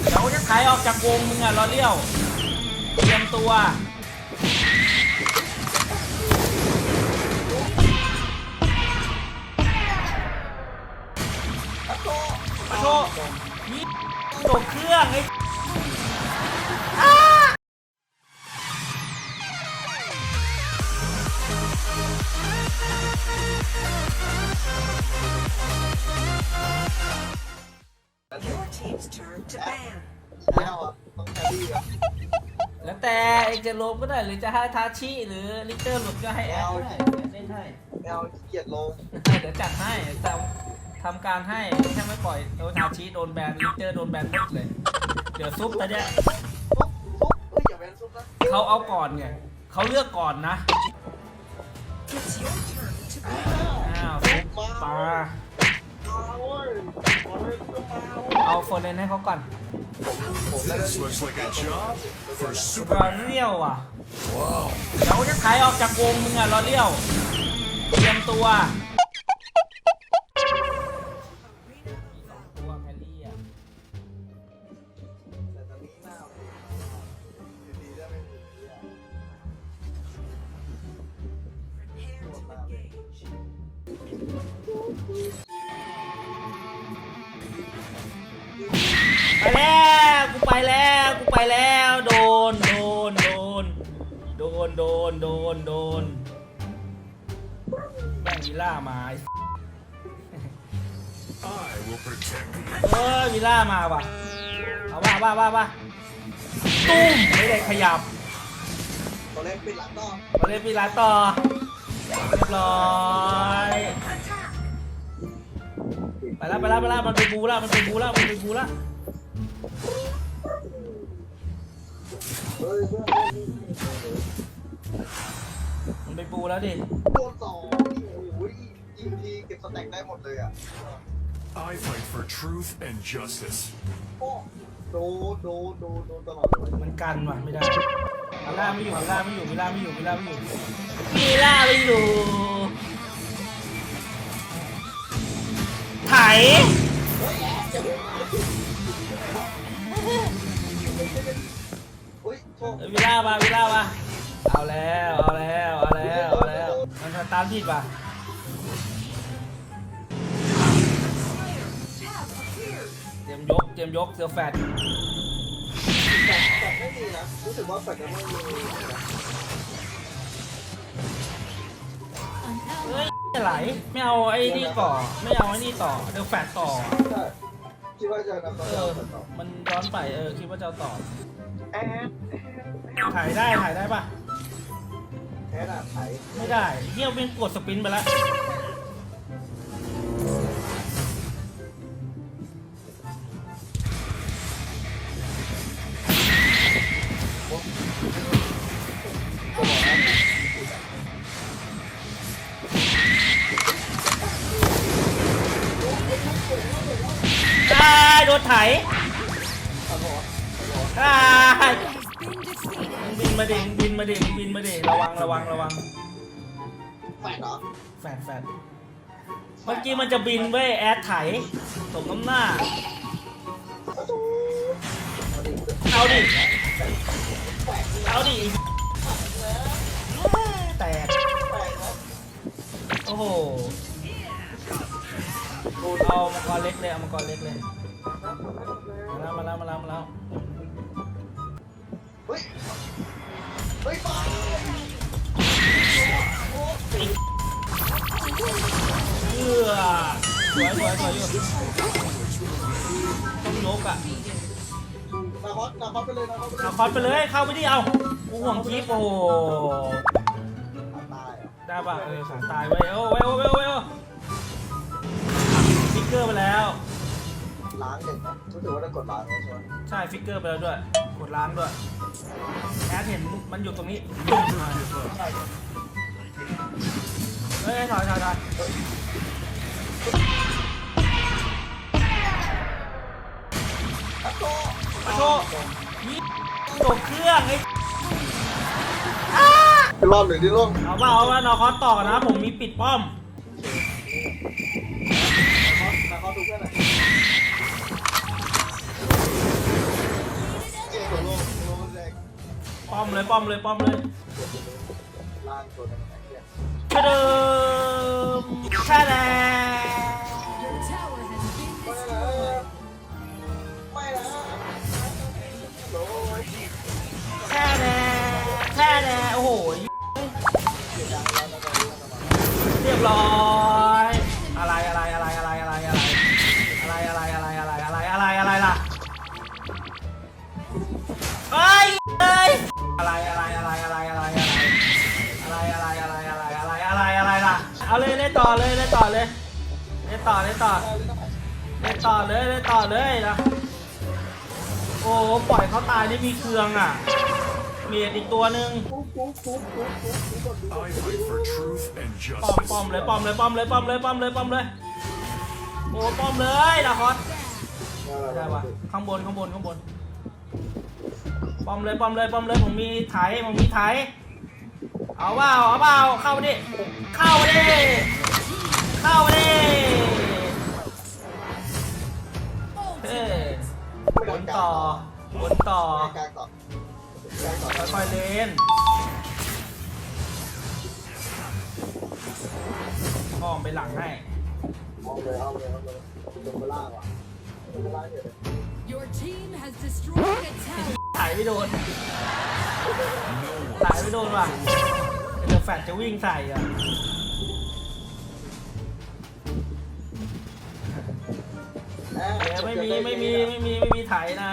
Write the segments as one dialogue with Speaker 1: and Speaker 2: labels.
Speaker 1: เดี๋ยวจะถ่ายออกจากวงมึงอะรอเลี้ยวเตรียมตัวมาโชว์นี่ตกเครื่องไอ้
Speaker 2: แล้
Speaker 1: วแต่เองจะลงก็ได้หรือจะให้ทาชิหรือลิเตอร์หลุดก็ให้แอดก็ได้เล่นให้
Speaker 2: ไม่เอาขี้เกียจลง
Speaker 1: เดี๋ยวจัดให้ทำทำการให้แค่ไม่ปล่อยโดนทาชิโดนแบนลิเตอร์โดนแบนหมดเลย เดี๋ยวซุปไปเนี่ย
Speaker 2: ซุปซุปเฮ้ยอย่าแบนซุปนะ
Speaker 1: เขาเอาก่อนไงเขาเลือกก่อนนะ
Speaker 3: It's your turn to ban.
Speaker 1: อ้าวซุปปลา
Speaker 2: มาเว้ยมาเลยซุปมาเว้ย
Speaker 1: เอาโฟนเลนให้เขาก่อน
Speaker 2: ผมได้
Speaker 4: This looks like a job for
Speaker 1: ร
Speaker 4: super.
Speaker 1: อเลี้ยวอะ
Speaker 4: Wow.
Speaker 1: เดี๋ยวจะถ่ายออกจากวงมึงอะรอเลี้ยว เตรียมตัวตัว
Speaker 2: น
Speaker 1: โดนโดนโดนแม่งวิลล่ามาไอ้
Speaker 4: I will protect you.
Speaker 1: เออวิลล่ามาว่ะเอาว่าว่าว่าว่าตุ้มไม่ได้ขยับ
Speaker 2: ตัวเล็กปิดหลังต่อ
Speaker 1: มาเล่นวิลล่าต่อเรียบร้อยไปแล้วไปแล้วไปแล้วมันเป็นบูแล้วมันเป็นบูแล้วมันเป็นบูแล้ว ป็นบูแล้วดิ
Speaker 2: โดนสองโอ้ยยิงทีเก็บสแต็กได้หมดเลยอะ
Speaker 4: I fight for truth and justice.
Speaker 2: โอ้โดนโดนโดนโดนตลอดเลย
Speaker 1: มันกันว่ะไม่ได้วิลล่าไม่อยู่วิลล่าไม่อยู่วิลล่าไม่อยู่วิลล่าไม่อยู่วิลล่าไม่อยู่ไถ
Speaker 2: เฮ้ยโทษ
Speaker 1: เอ้ยวิลล่ามาวิลล่ามา เอาแล้วเอาแล้วเอาแล้วเอาแล้วมันสตาร์ทผิดป่ะเตรียมยกเตรียมยกเสือแฟด
Speaker 2: แต่แต่ไม่มีนะ รู้สึกว่าแฟลชยังไม่มีนะ
Speaker 1: เฮ้ยไหลไม่เอาไอ้นี่ต่อไม่เอาไอ้นี่ต่อเดี๋ยวแฟดต่อ
Speaker 2: ใช่คิดว่าจะนำ
Speaker 1: เอ
Speaker 2: ตัว
Speaker 1: อ
Speaker 2: แฟลชต่อ
Speaker 1: มันย้อนไปเออคิดว่าจะเอาต่อ
Speaker 2: แอด
Speaker 1: ถ่ายได้ถ่ายได้ป่ะ
Speaker 2: แอดอะ ไม่
Speaker 1: ได้เที่ยวเป็นกดสปินไปแล้วอ่าโดนไถอ่า
Speaker 3: Has been defeated.
Speaker 1: บินมาดิบิน มาดิบินมาดิระวังระวังระวัง
Speaker 2: แฟลชเหรอ
Speaker 1: แฟดแฟดเมื่อกี้มันจะบินเว้ยแอดไถสมน้ำหน้า เอาดิ เอาดิแตกโอ้โหเอามังกรเล็กเลยเอามังกรเล็กเลยมาแล้วมาแล้วมาแล้วมาแล้ว สวยสวยสวยอยู่ต้องยกอะ
Speaker 2: นาคอสนาคอสไปเลยนาคอสไปเลย
Speaker 1: เอาคอนไปเลยเข้าไปดิเอากูห่วงคลิปโอ้โห
Speaker 2: ตายอะ
Speaker 1: ได้ป่ะเออขาตายไว้ยโอ้ไว้ยโอ้ไว้ยโอ้ไว้ยโอ้ฟิกเกอร์ไปแล้ว
Speaker 2: ล้างหนึ่งอะรู้สึกว่าได้กดล้างแล้วใช่ไหม
Speaker 1: ใช่ฟิกเกอร์ไปแล้วด้วยกดล้างด้วยแอดเห็นมันอยู่ตรงนี้เฮ้ยถอยถอยถอย อโทษนี่ตกเครื่องไอ้
Speaker 2: รอบหนึ่งที่ร่วง
Speaker 1: เอาว่าเอาว่านอคอต่อนะ ผมมีปิดป้อมป้อมเลยป้อมเลยป้อมเลย
Speaker 2: ล่างตัวนั้นไอ้เก
Speaker 1: ระเดิมแค่แล้ว
Speaker 2: เสียดังแล้วนะตอนนี้นะ
Speaker 1: เรียบร้อยอะไรอะไรอะไรอะไรอะไรอะไรอะไรอะไรอะไรอะไรอะไรอะไรอะไรล่ะเอ้ยอ้ยอะไรอะไรอะไรอะไรอะไรอะไรอะไรอะไรอะไรอะไรอะไรอะไรอะไรล่ะเอาเลยเล่นต่อเลยเล่นต่อเลยเล่นต่อเล่นต่อเล่นต่อเลยเล่นต่อเลยนะโอ้ปล่อยเขาตายนี่มีเครืองอะ เมียอีกตัวหนึ่ง
Speaker 4: I fight for truth and
Speaker 1: ป้อม
Speaker 4: justice.
Speaker 1: ป้อมเลยป้อมเลยป้อมเลยป้อมเลยป้อมเลยป้อมเลยโอ้ป้อมเลยนะฮอตได้ปะข้างบนข้างบนข้างบนป้อมเลยป้อมเลยป้อมเลยผมมีไถผมมีไถเอาเปล่าเอาเปล่าเข้ามาดิเข้ามาดิเข้ามาดิเฮ้ยวนต่อวนต่อ ค่อยๆเล่นห้องไปหลังให้
Speaker 3: Your team has destroyed a tower.
Speaker 1: ถ่ายไม่โดน ถ่ายไม่โดนว่ะเดี๋ยวแฟดจะวิ่งใส่อะเดี๋ยวไม่มีไม่มีไม่มีไม่มีถ่า
Speaker 2: ยนะ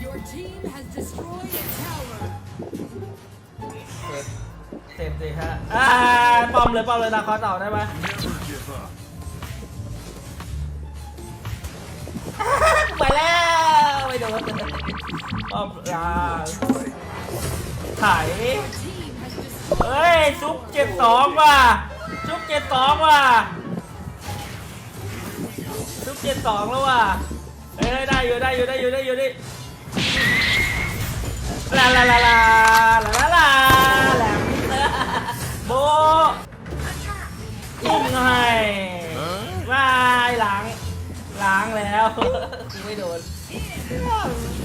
Speaker 3: Your team has destroyed a tower.
Speaker 1: เต็มสิฮะอ่าป้อมเลยป้อมเลยนาคอสต่อได้ไหม
Speaker 4: Never give up.
Speaker 1: ไปแล้ว ไม่โดนป้อมลาไถเฮ้ยซุปเจ็ดสองว่ะซุปเจ็ดสองว่ะซุปเจ็ดสองแล้วว่ะเฮ้ยได้อยู่ได้อยู่ได้อยู่ได้อยู่ดิลาลาลาลาลาลาแหลมโบทุ่มหน่อยว้ายหล้างล้างแล้วไม่โดน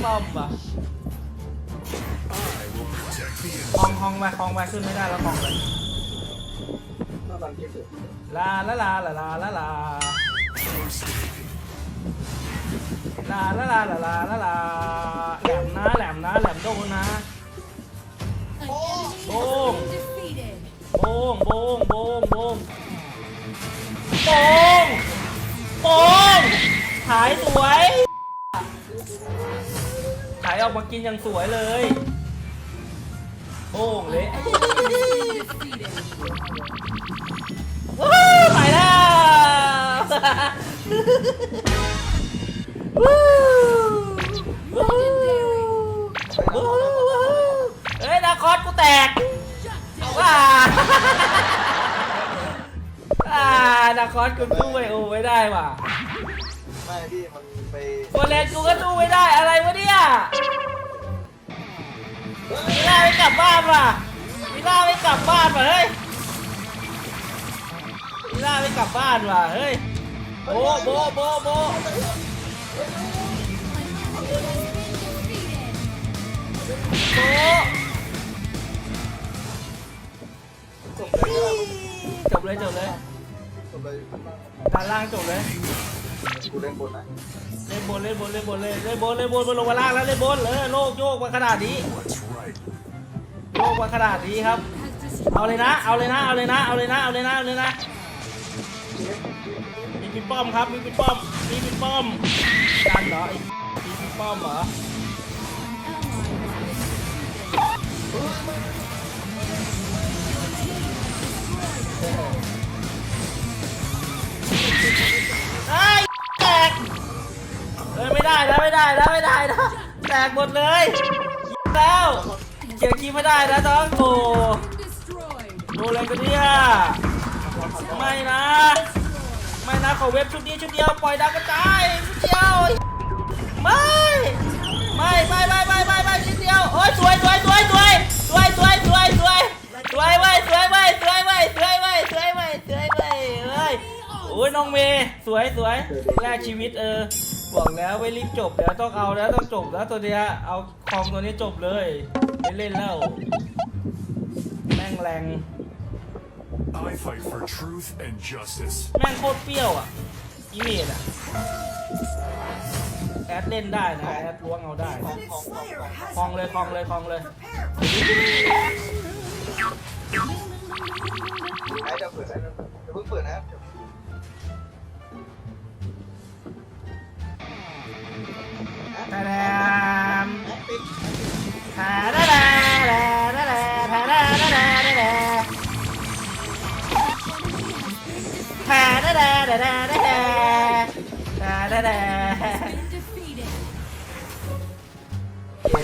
Speaker 1: ป้อมอะ
Speaker 4: I will protect the
Speaker 1: คลองคลองไปคลองไปขึ้นไม่ได้แล้วคลองไป
Speaker 2: ถ้ามันคิดถึง
Speaker 1: ลาลาลาลาลาลาลาลาลาลาลาลาลาลาแหลมนะแหลมนะแหลมโดนนะ
Speaker 3: an enemy
Speaker 1: Boom.
Speaker 3: has been defeated.
Speaker 1: โบงโบงโบงโบงโบงโบงถ่ายสวย ถ่ายออกมากินอย่างสวยเลยโบงเลย
Speaker 3: Defeated.
Speaker 1: วู้ไปแล้ววู้วู้วู้เฮ้ยนาคอสกูแตกว้าอ่านาคอสกูสู้ไอโอ้ไม่ได้ว่ะ
Speaker 2: ไม่พี่มันไป
Speaker 1: โคเลนกูก็สู้ไม่ได้อะไรวะเนี่ยมิล่าไม่กลับบ้านว่ะมิล่าไม่กลับบ้านว่ะเฮ้ยมิล่าไม่กลับบ้านว่ะเฮ้ยโบโบโบโบโบ
Speaker 2: จบเลย
Speaker 1: จบเลยจบเลย
Speaker 2: จบเลย
Speaker 1: ด้านล่างจบเลยู
Speaker 2: เล่นบนนะ
Speaker 1: เล่นบนเล่นบนเล่นบนเล่นเล่นบนเล่นบนบนลงมาล่างแล้วเล่นบนเลยโลกโยกมาขนาดนี้โยกมาขนาดนี้ครับ เอาเลยนะ เอาเลยนะ เอาเลยนะ เอาเลยนะ เอาเลยนะ เอาเลยนะ มีปิดป้อมครับ มีปิดป้อม มีปิดป้อมกันเหรอมีปิดป้อมเหรอโอ้
Speaker 3: ally has been defeated.
Speaker 1: ไม่ได้นะไม่ได้นะไม่ได้นะแตกหมดเลยแล้วเกี่ยวคีไม่ได้นะน้องโอ้
Speaker 3: Destroyed.
Speaker 1: ดูอะไรกันเนี่ยไม่นะ ไม่นะขอเว็บชุดนี้ชุดเดียวปล่อยดาวกระจายชุดเดียวไม่ไม่ไม่ไม่ไม่ไม่ไม่ชุดเดียวโอ้ยสวยสวยสวยสวยสวยสวยสวยสวยสวยเว้ยสวยเว้ย อ้ยน้องเมย์สวยสวยแลกชีวิตเออบอกแล้วไม่รีบจบเดี๋ยวต้องเอาแล้วต้องจบแล้วตัวเนี้ยเอาคอมตัวนี้จบเลยไม่เล่นแล้วแม่งแรง
Speaker 4: I fight for truth and justice.
Speaker 1: แม่งโคตรเปรี้ยวอะอีเมดอะแอดเล่นได้นะแอดล้วงเอาได้
Speaker 2: ของของของของ
Speaker 1: คลองเลยคลองเลยคลองเลย
Speaker 2: ไอ้เดี๋ยวเปิดไอ้เดี๋ยวเพิ่งเปิดนะ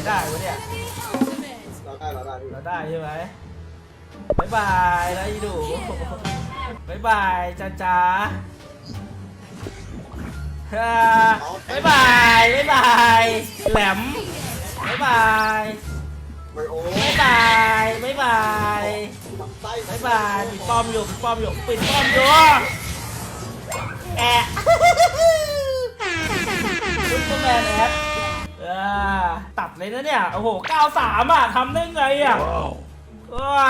Speaker 1: ได้วะเนี่ย
Speaker 2: เราได้เราได้พี่
Speaker 1: เราได้ใช่ไหมบายบายแล้วอีดูบายบายจ้าจ้าฮ่าบายบายบายบ แหลมบายบาย
Speaker 2: ไมโอ้
Speaker 1: บายบายบายบาย
Speaker 2: ตับไส้
Speaker 1: บายบายปิดป้อมอยู่ปิดป้อมอยู่ปิดป้อมอยู่แอะซุปเปอร์แมนแอดเออตัดเลยนะเนี่ย โอ้โห 93 อะทำได้ไงอะ
Speaker 4: Wow.
Speaker 1: เออ